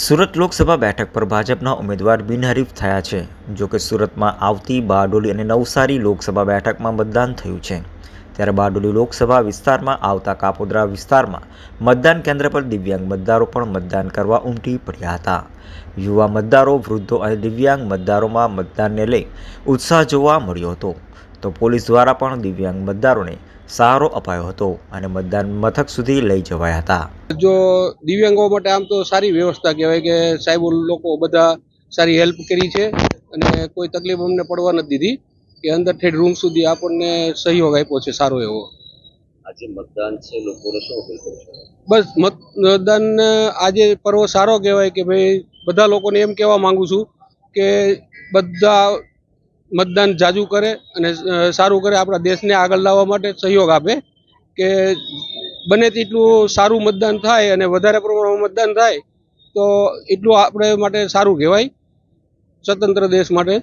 સુરત લોકસભા બેઠક પર ભાજપના ઉમેદવાર બિનહરીફ થયા છે. જોકે સુરતમાં આવતી બારડોલી અને નવસારી લોકસભા બેઠકમાં મતદાન થયું છે. ત્યારે બારડોલી લોકસભા વિસ્તારમાં આવતા કાપોદ્રા વિસ્તારમાં મતદાન કેન્દ્ર પર દિવ્યાંગ મતદારો પણ મતદાન કરવા ઉમટી પડ્યા હતા. યુવા મતદારો, વૃદ્ધો અને દિવ્યાંગ મતદારોમાં મતદાનને લઈ ઉત્સાહ જોવા મળ્યો હતો. તો પોલીસ દ્વારા પણ દિવ્યાંગ મતદારોને સહારો અપાયો હતો અને મતદાન મથક સુધી લઈ જવાયા હતા. જો દિવ્યાંગો માટે આમ તો સારી વ્યવસ્થા કહેવાય કે સાહેબ લોકો બધા સારી હેલ્પ કરી છે અને કોઈ તકલીફ અમને પડવા નથી દીધી કે અંદર ઠેઠ રૂમ સુધી આપણને સહયોગ આપ્યો છે સારો એવો. આજે મતદાન છે લોકોને શું બસ મતદાન આજે પર્વ સારો કહેવાય કે ભાઈ બધા લોકોને એમ કહેવા માંગુ છું કે બધા મતદાન જાજુ કરે અને સારું કરે આપણા દેશને આગળ લાવવા માટે સહયોગ આપે. કે બને તેટલું સારું મતદાન થાય અને વધારે પ્રમાણમાં મતદાન થાય, તો એટલું આપણે માટે સારું કહેવાય. સ્વતંત્ર દેશ માટે.